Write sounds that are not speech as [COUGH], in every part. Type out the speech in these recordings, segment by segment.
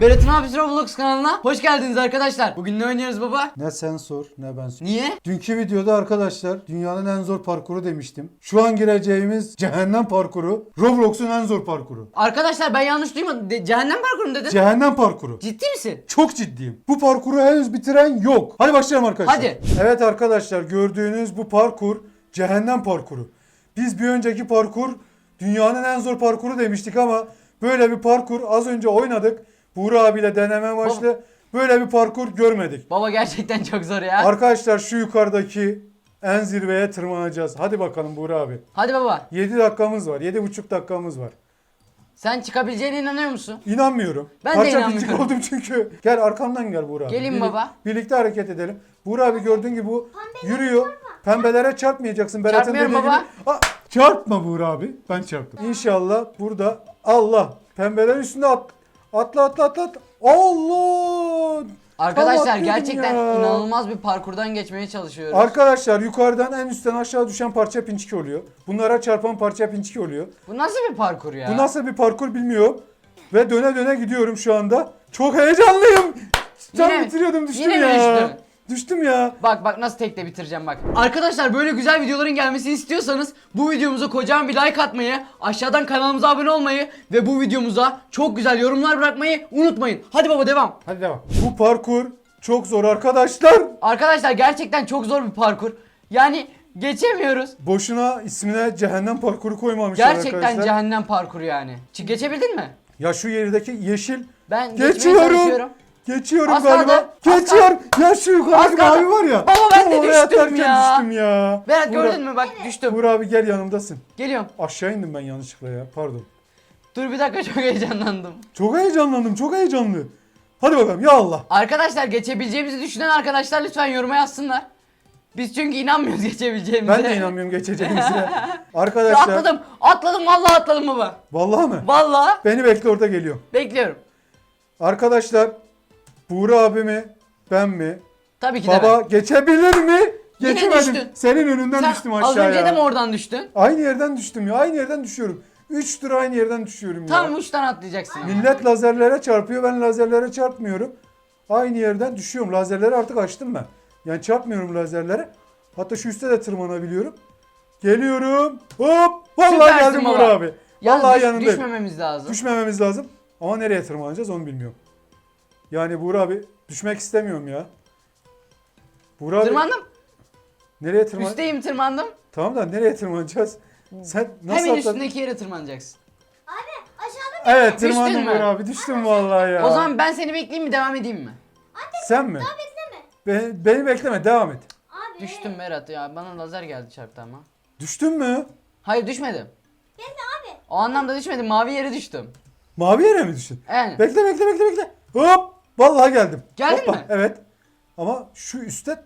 Berat'ın abisi Roblox kanalına hoş geldiniz arkadaşlar. Bugün ne oynuyoruz baba? Ne sen sor ne ben sor. Niye? Dünkü videoda arkadaşlar dünyanın en zor parkuru demiştim. Şu an gireceğimiz cehennem parkuru Roblox'un en zor parkuru. Arkadaşlar ben yanlış duymadım. De- cehennem parkuru mu dedin? Cehennem parkuru. Ciddi misin? Çok ciddiyim. Bu parkuru henüz bitiren yok. Hadi başlayalım arkadaşlar. Hadi. Evet arkadaşlar gördüğünüz bu parkur cehennem parkuru. Biz bir önceki parkur dünyanın en zor parkuru demiştik ama böyle bir parkur az önce oynadık. Buğra abiyle deneme amaçlı. Böyle bir parkur görmedik. Baba gerçekten çok zor ya. Arkadaşlar şu yukarıdaki en zirveye tırmanacağız. Hadi bakalım Buğra abi. Hadi baba. 7 dakikamız var. 7,5 dakikamız var. Sen çıkabileceğine inanıyor musun? İnanmıyorum. Ben de Parça inanmıyorum. pinçik oldum çünkü. Gel arkamdan gel Buğra abi. Birlik- baba. Birlikte hareket edelim. Buğra abi gördüğün gibi bu yürüyor. Pembelere çarpmayacaksın. Berat'ın Çarpmıyorum dediği baba. gibi. Aa, çarpma Buğra abi. Ben çarptım. İnşallah burada Allah pembelerin üstünde at, atla atla atla. atla. Allah! Arkadaşlar Tam atladım gerçekten ya. inanılmaz bir parkurdan geçmeye çalışıyoruz. Arkadaşlar yukarıdan en üstten aşağı düşen parça pinçik oluyor. Bunlara çarpan parça pinçik oluyor. Bu nasıl bir parkur ya? Bu nasıl bir parkur bilmiyorum. Ve döne döne gidiyorum şu anda. Çok heyecanlıyım. Can Yine- bitiriyordum düştüm yine mi ya. düştün? Düştüm ya. Bak bak nasıl tekte bitireceğim bak. Arkadaşlar böyle güzel videoların gelmesini istiyorsanız bu videomuza kocaman bir like atmayı, aşağıdan kanalımıza abone olmayı ve bu videomuza çok güzel yorumlar bırakmayı unutmayın. Hadi baba devam. Hadi devam. Bu parkur çok zor arkadaşlar. Arkadaşlar gerçekten çok zor bir parkur. Yani geçemiyoruz. Boşuna ismine cehennem parkuru koymamışlar Gerçekten arkadaşlar. cehennem parkuru yani. Çık geçebildin mi? ya şu yerdeki yeşil. Ben geçmeye Geçiyorum. çalışıyorum. Geçiyorum Az galiba. Geçiyor. Ya şu yukarıdaki Az kaldı. mavi var ya. Baba ben de Oraya düştüm atarken ya. düştüm ya. Berat Buğra- gördün mü bak düştüm. Buğra abi gel yanımdasın. Geliyorum. Aşağı indim ben yanlışlıkla ya. Pardon. Dur bir dakika [LAUGHS] çok heyecanlandım. Çok heyecanlandım. Çok heyecanlı. Hadi bakalım ya Allah. Arkadaşlar geçebileceğimizi düşünen arkadaşlar lütfen yoruma yazsınlar. Biz çünkü inanmıyoruz [LAUGHS] geçebileceğimize. Ben de inanmıyorum geçeceğimize. [LAUGHS] Arkadaşlar. Atladım. Atladım vallahi atladım baba. Vallahi mı? Vallahi Beni bekle orada geliyorum. bekliyorum. Arkadaşlar Buğra abi mi? Ben mi? Tabii ki de Baba ben. geçebilir mi? Yine Geçemedim. Senin önünden Sen düştüm az aşağıya. önce de mi oradan düştün? Aynı yerden düştüm ya. Aynı yerden düşüyorum. 3 tur aynı yerden düşüyorum Tam ya. uçtan atlayacaksın. ama. Millet lazerlere çarpıyor. Ben lazerlere çarpmıyorum. Aynı yerden düşüyorum. Lazerleri artık açtım ben. Yani çarpmıyorum lazerlere. Hatta şu üstte de tırmanabiliyorum. Geliyorum. Hop! Vallahi Süpersin geldim baba. Buğra abi. Yalnız Vallahi düş- yanındayım. düşmememiz lazım. Düşmememiz lazım. Ama nereye tırmanacağız onu bilmiyorum. Yani Buğra abi düşmek istemiyorum ya. Buğra abi Tırmandım. nereye tırman? Üsteyim tırmandım. Tamam da nereye tırmanacağız? Sen nasıl Hemen atladın? üstündeki yere tırmanacaksın. Aşağıda Evet Düştün tırmandım mü? Buğra abi. Düştüm vallahi ya. O zaman ben seni bekleyeyim mi devam edeyim mi? Sen mi? bekleme. Be- beni bekleme devam et. Abi. Düştüm Berat ya bana lazer geldi çarptı ama. Düştün mü? Hayır düşmedim. Gelme abi. O anlamda düşmedim mavi yere düştüm. Mavi yere mi düştün? Yani. Bekle bekle bekle bekle. Hop! Vallahi geldim. Geldin Hoppa, mi? Evet. Ama şu üstte Abi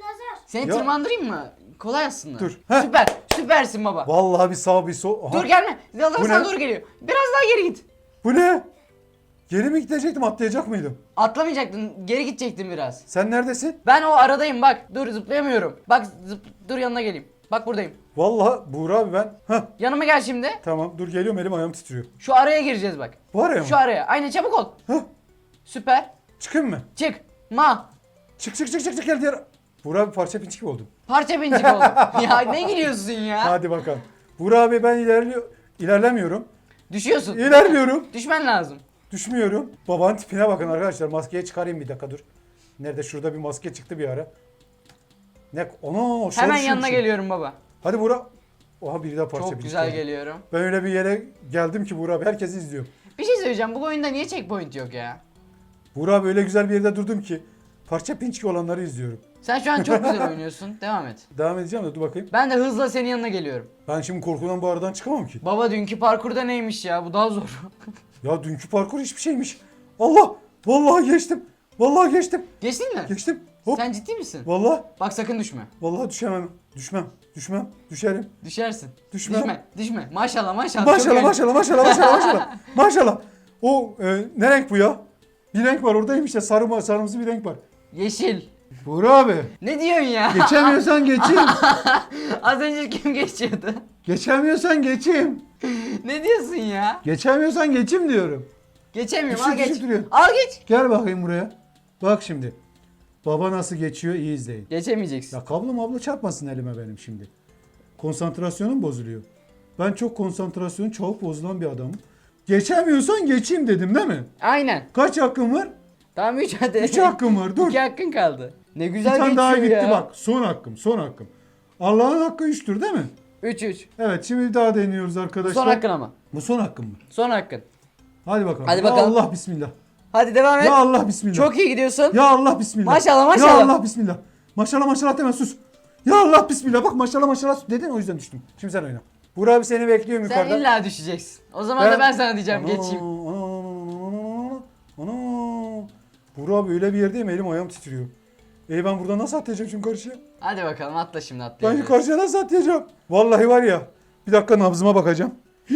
lazer. Seni Ya- tırmandırayım mı? Kolay aslında. Dur. Heh. Süper. Süpersin baba. vallahi bir sağ bir sol. Aha. Dur gelme. Bu sana ne? doğru geliyor. Biraz daha geri git. Bu ne? Geri mi gidecektim atlayacak mıydım? Atlamayacaktın. Geri gidecektin biraz. Sen neredesin? Ben o aradayım bak. Dur zıplayamıyorum. Bak zıp dur yanına geleyim. Bak buradayım. Vallahi Buğra abi ben. Heh, Yanıma gel şimdi. tamam dur geliyorum elim ayağım titriyor. Şu araya gireceğiz bak. Bu araya mı? Şu araya. Aynen çabuk ol. Heh, Süper. çıkayım mı? Çık. Ma. Çık çık çık çık çık gel diğer. Buğra abi parça pinçik oldum. Parça bincik oldu. [LAUGHS] ya ne gülüyorsun ya? Hadi bakalım. Buğra abi ben ilerliyor ilerlemiyorum. Düşüyorsun. İlerliyorum. Düşmen lazım. Düşmüyorum. Babanın tipine bakın arkadaşlar. Maskeyi çıkarayım bir dakika dur. Nerede? Şurada bir maske çıktı bir ara. Ne? Ona Hemen yanına geliyorum baba. Hadi Buğra. Oha biri daha parça Çok pinçik güzel oldu. geliyorum. Ben öyle bir yere geldim ki Buğra abi herkesi izliyor. Bir şey söyleyeceğim. Bu oyunda niye checkpoint yok ya? Buğra abi öyle güzel bir yerde durdum ki parça pinçik olanları izliyorum. Sen şu an çok güzel [LAUGHS] oynuyorsun. Devam et. Devam edeceğim de dur bakayım. Ben de hızla senin yanına geliyorum. Ben şimdi korkudan bu aradan çıkamam ki. Baba dünkü parkurda neymiş ya? Bu daha zor. [LAUGHS] Ya dünkü parkur hiçbir şeymiş. Allah! Vallahi geçtim. Vallahi geçtim. Geçtin mi? Geçtim. Hop. Sen ciddi misin? Vallahi Bak sakın düşme. vallahi düşemem. Düşmem. Düşmem. Düşerim. Düşersin. Düşmem. Düşme. Düşme. Maşallah maşallah. Maşallah iyi. maşallah maşallah maşallah maşallah. [LAUGHS] Maşallah. O e, ne renk bu ya? Bir renk var oradaymış ya sarı sarımsı bir renk var. Yeşil. Buğra abi. Ne diyorsun ya? Geçemiyorsan geçeyim. [LAUGHS] Az önce kim geçiyordu? Geçemiyorsan geçeyim. ne diyorsun ya? Geçemiyorsan geçeyim diyorum. Geçemiyorum al geç. duruyor. Al geç. Gel bakayım buraya. Bak şimdi. Baba nasıl geçiyor iyi izleyin. Geçemeyeceksin. Ya kablo mablo çarpmasın elime benim şimdi. Konsantrasyonum bozuluyor. Ben çok konsantrasyonu çabuk bozulan bir adamım. Geçemiyorsan geçeyim dedim değil mi? Aynen. Kaç hakkım var? Tamam 3 hadi. 3 hakkım var dur. 2 hakkın kaldı. Ne Bir güzel tane geçiyor daha gitti ya. bak. Son hakkım son hakkım. Allah'ın hakkı 3'tür değil mi? 3 3. Evet şimdi bir daha deniyoruz arkadaşlar. Son hakkın ama. Bu son hakkım mı? Son hakkın. Hadi bakalım. Hadi Ya bakalım. Allah bismillah. Hadi devam et. Ya Allah bismillah. Çok iyi gidiyorsun. Ya Allah bismillah. Maşallah, maşallah. Ya Allah bismillah. Maşallah maşallah deme sus. Ya Allah bismillah. Bak maşallah maşallah dedin o yüzden düştüm. Şimdi sen oyna. Burak abi seni bekliyorum Sen yukarıda. illa düşeceksin. O zaman da ben sana diyeceğim Ana, geçeyim. Ana, ana, ana, ana. Burak abi öyle bir yerdeyim elim ayağım titriyor. E ben burada nasıl atlayacağım şimdi karşıya? Hadi bakalım atla şimdi Ben atla. şu karşıya nasıl atlayacağım? Vallahi var ya. Bir dakika nabzıma bakacağım. [GASPS]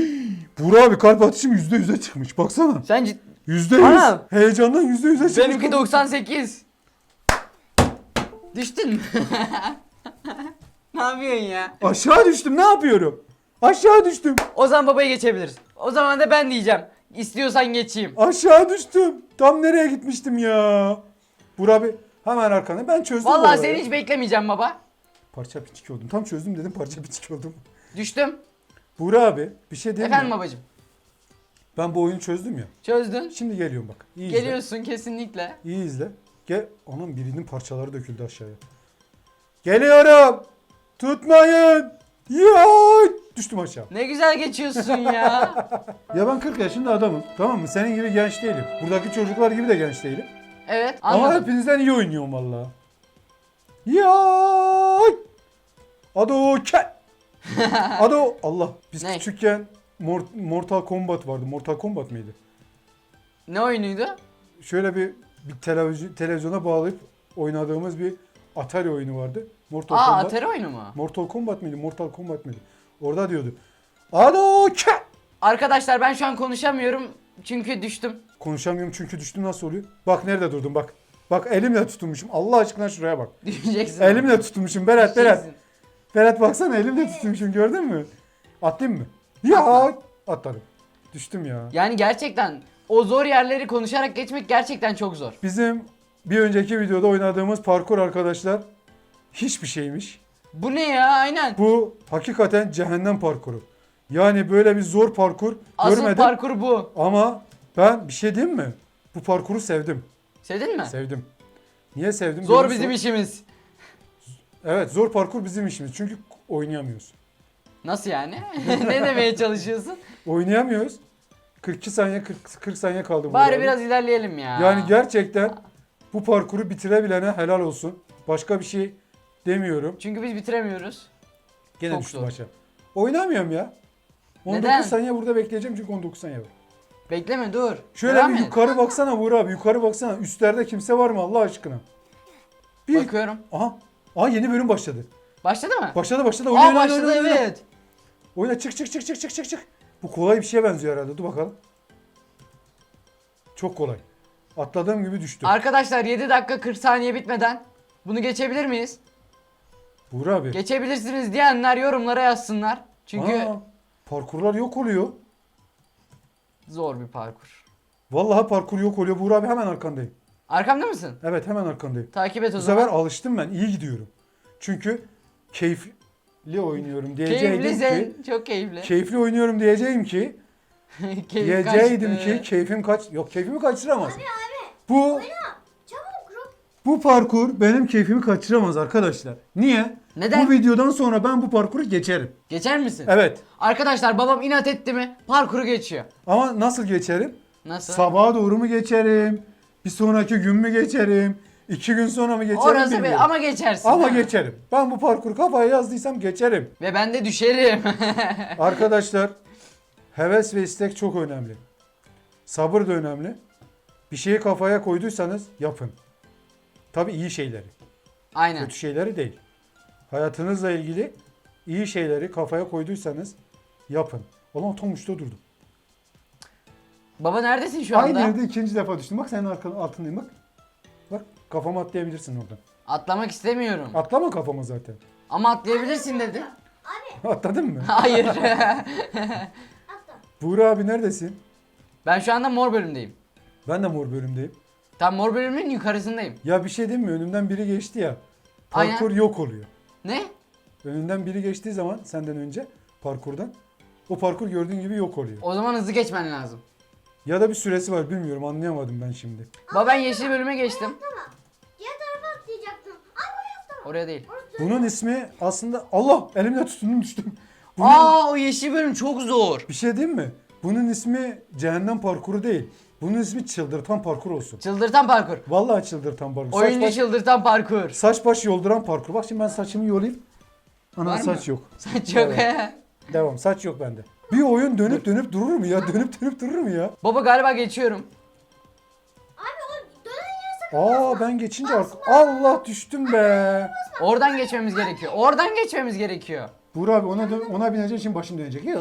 Burak abi kalp atışım yüzde yüze çıkmış. Baksana. Sen cid... Yüzde yüz. Anam. Heyecandan yüzde yüze çıkmış. Benimki 98. Düştün mü? [LAUGHS] ne yapıyorsun ya? Aşağı düştüm ne yapıyorum? Aşağı düştüm. O zaman babayı geçebiliriz. O zaman da ben diyeceğim. İstiyorsan geçeyim. Aşağı düştüm. Tam nereye gitmiştim ya? Burak abi hemen arkana. Ben çözdüm. Vallahi seni hiç beklemeyeceğim baba. Parça piçik oldum. Tam çözdüm dedim parça piçik oldum. Düştüm. Burak abi bir şey diyeyim Efendim mi? babacım. Ben bu oyunu çözdüm ya. Çözdün. Şimdi geliyorum bak. İyi izle. Geliyorsun kesinlikle. İyi izle. Gel. Onun birinin parçaları döküldü aşağıya. Geliyorum. Tutmayın. Ya düştüm aşağı. Ne güzel geçiyorsun ya. [LAUGHS] Ya ben 40 yaşında adamım. Tamam mı? Senin gibi genç değilim. Buradaki çocuklar gibi de genç değilim. Evet Ama anladım. hepinizden iyi oynuyorum valla. Ya. Ado ke. [LAUGHS] Ado Allah. Biz Ne? küçükken Mor- Mortal Kombat vardı. Mortal Kombat mıydı? Ne oyunuydu? Şöyle bir, bir televizyon, televizyona bağlayıp oynadığımız bir Atari oyunu vardı. Mortal Aa Kombat. Atari oyunu mu? Mortal Kombat mıydı? Mortal Kombat mıydı? Orada diyordu. Ke. Arkadaşlar ben şu an konuşamıyorum çünkü düştüm. Konuşamıyorum çünkü düştüm nasıl oluyor? Bak nerede durdum bak. Bak elimle tutulmuşum. Allah aşkına şuraya bak. Düşeceksin. Elimle tutulmuşum Berat Berat. Düşeceksin. Berat baksana elimle tutmuşum gördün mü? Atlayayım mı? Ya atladım. Düştüm ya. Yani gerçekten o zor yerleri konuşarak geçmek gerçekten çok zor. Bizim bir önceki videoda oynadığımız parkur arkadaşlar hiçbir şeymiş. Bu ne ya aynen. Bu hakikaten cehennem parkuru. Yani böyle bir zor parkur Asıl görmedim. parkur bu. Ama ben bir şey diyeyim mi? Bu parkuru sevdim. Sevdin mi? Sevdim. Niye sevdim? Zor bizim sor- işimiz. Evet zor parkur bizim işimiz. Çünkü oynayamıyoruz. Nasıl yani? [LAUGHS] ne demeye çalışıyorsun? Oynayamıyoruz. 42 saniye 40, 40 saniye kaldı. Bari burada. biraz ilerleyelim ya. Yani gerçekten bu parkuru bitirebilene helal olsun. Başka bir şey demiyorum. Çünkü biz bitiremiyoruz. Gene Çok düştüm zor. aşağı. Oynamıyorum ya. 19 Neden? saniye burada bekleyeceğim çünkü 19 saniye var. Bekleme dur. Şöyle Devam bir et. yukarı baksana Buğra abi yukarı baksana. Üstlerde kimse var mı Allah aşkına? Bir. Bakıyorum. Aha. Aha yeni bölüm başladı. Başladı mı? Başladı başladı. Oyna, Aa oyna, başladı oyna, oyna. evet. Oyna çık çık çık çık çık çık çık. Bu kolay bir şeye benziyor herhalde. Dur bakalım. Çok kolay. Atladığım gibi düştüm. Arkadaşlar 7 dakika 40 saniye bitmeden bunu geçebilir miyiz? Buğra abi. Geçebilirsiniz diyenler yorumlara yazsınlar. Çünkü Aa, parkurlar yok oluyor. zor bir parkur. Vallahi parkur yok oluyor. Buğra abi hemen arkandayım. Arkamda mısın? Evet hemen arkandayım. Takip et o Bu zaman. sefer alıştım ben. iyi gidiyorum. Çünkü keyifli oynuyorum diyeceğim Keyifli ki. sen. Çok keyifli. Keyifli oynuyorum diyeceğim ki. [LAUGHS] Keyif diyeceydim kaçtı. ki keyfim kaç. Yok keyfimi kaçıramaz. Bu Çabuk bu parkur benim keyfimi kaçıramaz arkadaşlar. Niye? Neden? Bu videodan sonra ben bu parkuru geçerim. Geçer misin? Evet. Arkadaşlar babam inat etti mi parkuru geçiyor. Ama nasıl geçerim? Nasıl? Sabaha doğru mu geçerim? Bir sonraki gün mü geçerim? İki gün sonra mı geçerim Orası bir bilmiyorum. ama geçersin. Ama geçerim. Ben bu parkuru kafaya yazdıysam geçerim. Ve ben de düşerim. [LAUGHS] Arkadaşlar heves ve istek çok önemli. Sabır da önemli. Bir şeyi kafaya koyduysanız yapın. Tabi iyi şeyleri. Aynen. Kötü şeyleri değil. Hayatınızla ilgili iyi şeyleri kafaya koyduysanız yapın. Ulan tam uçta durdum. Baba neredesin şu anda? Aynı yerde ikinci defa düştüm. Bak senin arkan, altındayım bak. Bak kafama atlayabilirsin oradan. Atlamak istemiyorum. Atlama kafama zaten. Ama atlayabilirsin dedi. Abi [LAUGHS] Atladın mı? Hayır. [LAUGHS] atla. Buğra abi neredesin? Ben şu anda mor bölümdeyim. Ben de mor bölümdeyim. Tam mor bölümün yukarısındayım. Ya bir şey diyeyim mi? Önümden biri geçti ya. Aynen. Parkur yok oluyor. Ne? Önünden biri geçtiği zaman senden önce parkurdan o parkur gördüğün gibi yok oluyor. O zaman hızlı geçmen lazım. Ya da bir süresi var bilmiyorum anlayamadım ben şimdi. Baba ben yeşil bölüme geçtim. Tamam. Diğer tarafa atlayacaktım. Ay buraya tamam. Oraya değil. Bunun ismi aslında Allah elimle tutundum düştüm. Bunun, Aa o yeşil bölüm çok zor. bir şey diyeyim mi? Bunun ismi cehennem parkuru değil. Bunun ismi çıldırtan parkur olsun. Çıldırtan parkur. Vallahi çıldırtan parkur. Saç Oyuncu baş, çıldırtan parkur. saç baş yolduran parkur. Bak şimdi ben saçımı yolayım. Ana Var mı? saç yok. [LAUGHS] Sen çok Devam. Saç yok bende. Bir oyun dönüp dönüp durur mu ya? [LAUGHS] Dönüp dönüp durur mu ya? Baba galiba geçiyorum. Abi o dönen yere sakın. Aa ben geçince arka... Allah düştüm be. Oradan geçmemiz gerekiyor. Oradan geçmemiz gerekiyor. Buğra abi ona dö- ona bineceğin için başın dönecek. Ya.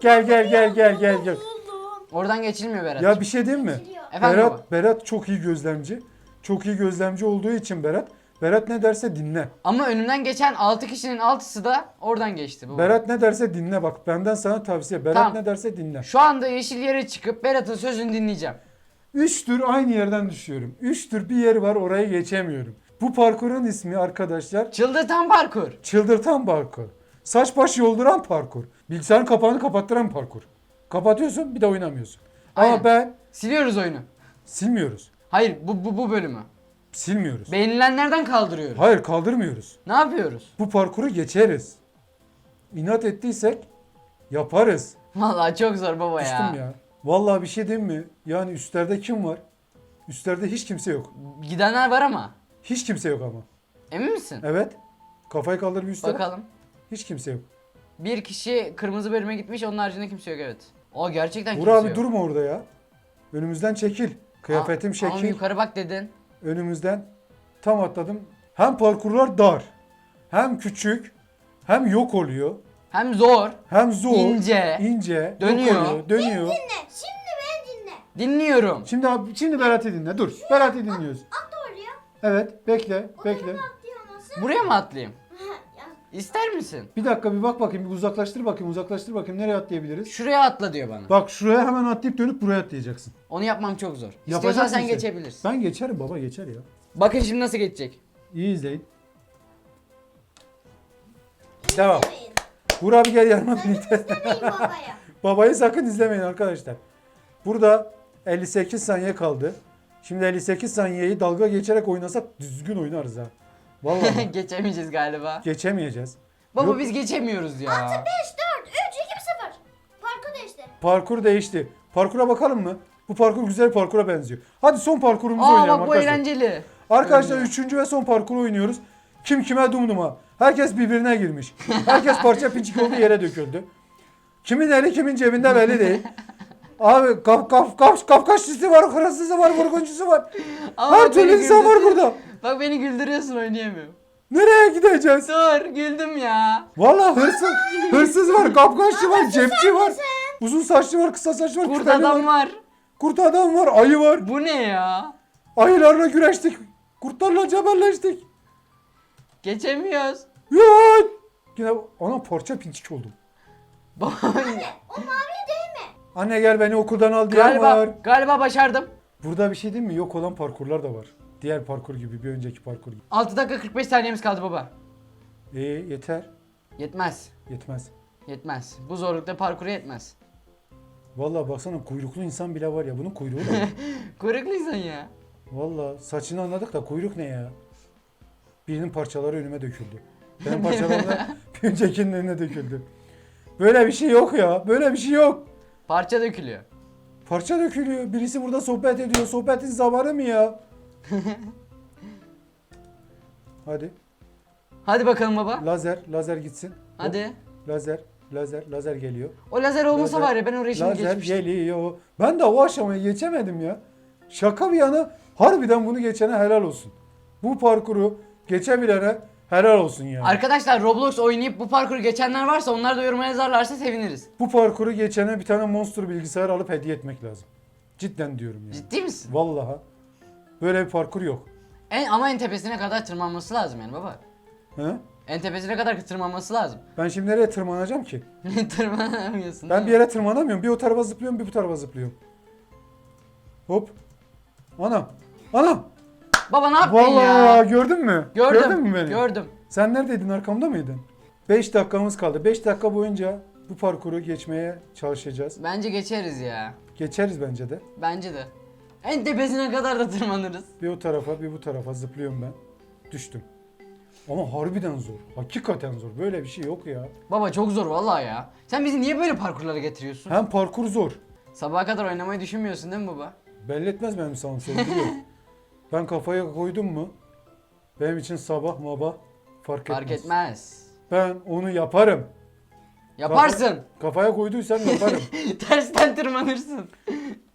gel gel gel gel gel gel. Oradan geçilmiyor Berat. Ya bir şey diyeyim mi? Efendim Berat baba. Berat çok iyi gözlemci. Çok iyi gözlemci olduğu için Berat Berat ne derse dinle. Ama önümden geçen 6 kişinin 6'sı da oradan geçti baba. Berat ne derse dinle bak. Benden sana tavsiye. Berat Tamam. ne derse dinle. Şu anda yeşil yere çıkıp Berat'ın sözünü dinleyeceğim. Üç tür aynı yerden düşüyorum. Üç tür bir yer var orayı geçemiyorum. Bu parkurun ismi arkadaşlar Çıldırtan parkur. çıldırtan parkur. Saç baş yolduran parkur. Bilgisayarın kapağını kapattıran parkur. Kapatıyorsun bir de oynamıyorsun. Aynen. Ama ben Siliyoruz oyunu. silmiyoruz. Hayır bu, bu, bu bölümü. Silmiyoruz. Beğenilenlerden kaldırıyoruz. Hayır kaldırmıyoruz. Ne yapıyoruz? Bu parkuru geçeriz. İnat ettiysek yaparız. Vallahi çok zor baba ya. ya. Vallahi bir şey diyeyim mi? Yani üstlerde kim var? Üstlerde hiç kimse yok. Gidenler var ama. Hiç kimse yok ama. Emin misin? Evet. Kafayı kaldır bir üstlere. Bakalım. Hiç kimse yok. Bir kişi kırmızı bölüme gitmiş onun haricinde kimse yok evet. O gerçekten Burak kimse abi yok. durma orada ya. Önümüzden çekil. Kıyafetim Aa, Ama şekil. yukarı bak dedin. Önümüzden tam atladım. Hem parkurlar dar. Hem küçük. Hem yok oluyor. Hem zor. Hem zor. İnce. ince, Dönüyor. Yok oluyor, dönüyor. Dinle. Şimdi beni dinle. Dinliyorum. Şimdi abi, şimdi Berat'ı dinle. Dur. Berat'ı dinliyoruz. Atla oraya. Evet. Bekle. Bekle. Nasıl? Buraya mı atlayayım? İster misin? Bir dakika bir bak bakayım. Bir uzaklaştır bakayım. Uzaklaştır bakayım. Nereye atlayabiliriz? Şuraya atla diyor bana. Bak şuraya hemen atlayıp dönüp buraya atlayacaksın. Onu yapmam çok zor. İstiyorsan Yapacaksın sen işte. geçebilirsin. Ben geçerim baba geçer ya. Bakın şimdi nasıl geçecek. İyi izleyin. Devam. izlemeyin. Buğra abi gel yanıma birlikte. İzlemeyin babaya. [LAUGHS] Babayı sakın izlemeyin arkadaşlar. Burada 58 saniye kaldı. Şimdi 58 saniyeyi dalga geçerek oynasak düzgün oynarız ha. Vallahi [LAUGHS] Geçemeyeceğiz galiba. geçemeyeceğiz. Baba Yok. biz geçemiyoruz ya. 5, 4, 3, 2, 0. Parkı değişti. Parkur değişti. Parkura bakalım mı? Bu parkur güzel parkura benziyor. Hadi son parkurumuzu Aa oynayalım bak bu arkadaşlar. eğlenceli. Arkadaşlar Oynuyor. üçüncü ve son parkuru oynuyoruz. Kim kime dumduma. Herkes birbirine girmiş. Herkes parça pinçik oldu yere döküldü. Kimin eli kimin cebinde belli değil. Abi kaf kaf kaf kafkaşçısı var, hırsızı var, vurguncusu var. Ama Her türlü insan var burada. Bak beni güldürüyorsun oynayamıyorum. Nereye gideceğiz? Dur güldüm ya. Vallahi hırsız, hırsız var, [LAUGHS] kapkaççı var, cepçi var. Uzun saçlı var, kısa saçlı var, Kurt adam var. var. Kurt adam var, ayı var. Bu ne ya? Ayılarla güreştik. Kurtlarla cebelleştik. Geçemiyoruz. Yay! Yine ana parça pinçik oldum. Baba O mavi değil mi? Anne gel beni okuldan al diyen galiba var. galiba başardım. Burada bir şey değil mi? Yok olan parkurlar da var. Diğer parkur gibi, bir önceki parkur gibi. 6 dakika 45 saniyemiz kaldı baba. E yeter. Yetmez. Yetmez. Yetmez. Bu zorlukta parkura yetmez. Vallahi baksana kuyruklu insan bile var ya. Bunun kuyruğu da [LAUGHS] var. Kuyrukluysan ya. Vallahi saçını anladık da kuyruk ne ya? Birinin parçaları önüme döküldü. Benim parçalarım da [LAUGHS] bir öncekinin önüne döküldü. Böyle bir şey yok ya. Böyle bir şey yok. Parça dökülüyor. Parça dökülüyor. Birisi burada sohbet ediyor. Sohbetin zamanı mı ya? [LAUGHS] Hadi. Hadi bakalım baba. Lazer. Lazer gitsin. Hadi. Lazer. Lazer. Lazer geliyor. O lazer olmasa Lazer- var ya ben oraya şimdi Lazer geçmiştim. geliyor. Ben de o aşamayı geçemedim ya. Şaka bir yana harbiden bunu geçene helal olsun. Bu parkuru geçebilene helal olsun yani. Arkadaşlar Roblox oynayıp bu parkuru geçenler varsa onlar da yoruma yazarlarsa seviniriz. Bu parkuru geçene bir tane monster bilgisayar alıp hediye etmek lazım. Cidden diyorum yani. Ciddi misin? Vallahi. Böyle bir parkur yok. En, ama en tepesine kadar tırmanması lazım yani baba. He? En tepesine kadar tırmanması lazım. Ben şimdi nereye tırmanacağım ki? [LAUGHS] Tırmanamıyorsun. Ben bir yere tırmanamıyorum. Bir o tarafa zıplıyorum, bir bu tarafa zıplıyorum. Hop. Anam. Anam. Baba ne yaptın Vallahi ya? gördün mü? Gördüm. Gördün mü beni? Gördüm. Sen neredeydin? Arkamda mıydın? 5 dakikamız kaldı. 5 dakika boyunca bu parkuru geçmeye çalışacağız. Bence geçeriz ya. Geçeriz bence de. Bence de. En tepesine kadar da tırmanırız. Bir o tarafa, bir bu tarafa zıplıyorum ben. Düştüm. Ama harbiden zor. Hakikaten zor. Böyle bir şey yok ya. Baba çok zor vallahi ya. Sen bizi niye böyle parkurlara getiriyorsun? Hem parkur zor. Sabaha kadar oynamayı düşünmüyorsun değil mi baba? Belli etmez benim sana sevgili. [LAUGHS] ben kafaya koydum mu benim için sabah mabah fark etmez. Fark etmez. Ben onu yaparım. Yaparsın. Kafaya koyduysam yaparım. [LAUGHS] Tersten tırmanırsın.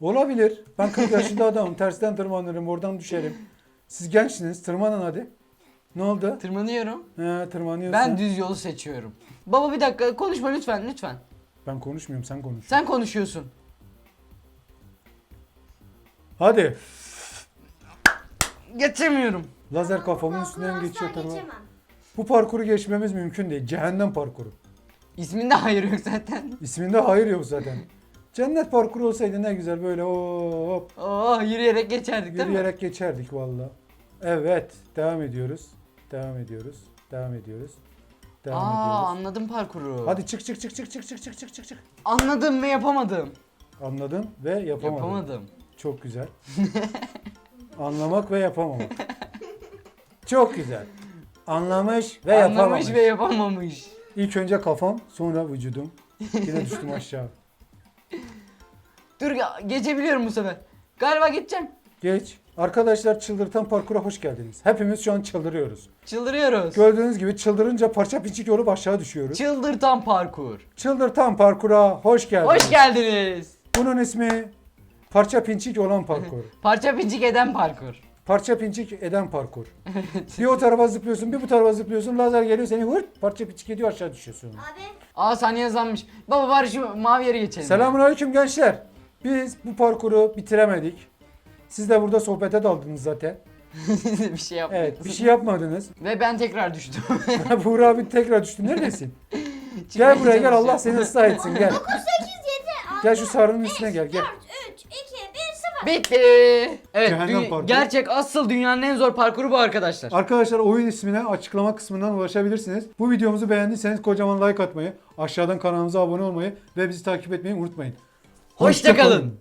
Olabilir. Ben 40 yaşında adamım. Tersten tırmanırım. Oradan düşerim. Siz gençsiniz. Tırmanın hadi. Ne oldu? Tırmanıyorum. He, tırmanıyorsun. Ben düz yolu seçiyorum. Baba bir dakika konuşma lütfen lütfen. Ben konuşmuyorum. Sen konuş. Sen konuşuyorsun. Hadi. Geçemiyorum. Lazer kafamın üstünden geçiyor tırman. geçemem. Bu parkuru geçmemiz mümkün değil. Cehennem parkuru. İsminde hayır yok zaten. İsminde hayır yok zaten. Cennet parkuru olsaydı ne güzel böyle hop Oh yürüyerek geçerdik değil mi? Yürüyerek geçerdik valla. Evet, devam ediyoruz. Devam ediyoruz. Devam ediyoruz. Devam Aa ediyoruz. anladım parkuru. Hadi çık çık çık çık çık çık çık çık çık çık. Anladım ve yapamadım. Anladın ve yapamadın. Yapamadım. Çok güzel. [LAUGHS] Anlamak ve yapamamak. Çok güzel. Anlamış ve yapamamış. Anlamış ve yapamamış. İlk önce kafam, sonra vücudum. Yine düştüm aşağı. Dur ya, geçebiliyorum bu sefer. Galiba geçeceğim. Geç. Arkadaşlar çıldırtan parkura hoş geldiniz. Hepimiz şu an çıldırıyoruz. Çıldırıyoruz. Gördüğünüz gibi çıldırınca parça pinçik olup aşağı düşüyoruz. Çıldırtan parkur. Çıldırtan parkura hoş geldiniz. Hoş geldiniz. Bunun ismi parça pinçik olan parkur. [LAUGHS] Parça pincik eden parkur. Parça pinçik eden parkur. [LAUGHS] bir o tarafa zıplıyorsun, bir bu tarafa zıplıyorsun. Lazer geliyor seni hırt parça pinçik ediyor aşağı düşüyorsun. Abi Aa saniye yazanmış. Baba bari şu mavi yere geçelim. Selamünaleyküm gençler. Biz bu parkuru bitiremedik. Siz de burada sohbete daldınız zaten. [LAUGHS] bir şey yapmadık. Evet, bir şey yapmadınız. Ve ben tekrar düştüm. [LAUGHS] Buğra abi tekrar düştü. Neredesin? [LAUGHS] Gel buraya gel Allah çalışıyorum. seni ıslah etsin gel. 9 8 7 Gel şu sarının üstüne gel gel. 4 3 2 1 0 Bitti. Evet, Cehennem dü- parkuru. gerçek asıl dünyanın en zor parkuru bu arkadaşlar. Arkadaşlar oyun ismine açıklama kısmından ulaşabilirsiniz. Bu videomuzu beğendiyseniz kocaman like atmayı, aşağıdan kanalımıza abone olmayı ve bizi takip etmeyi unutmayın. Hoşça kalın.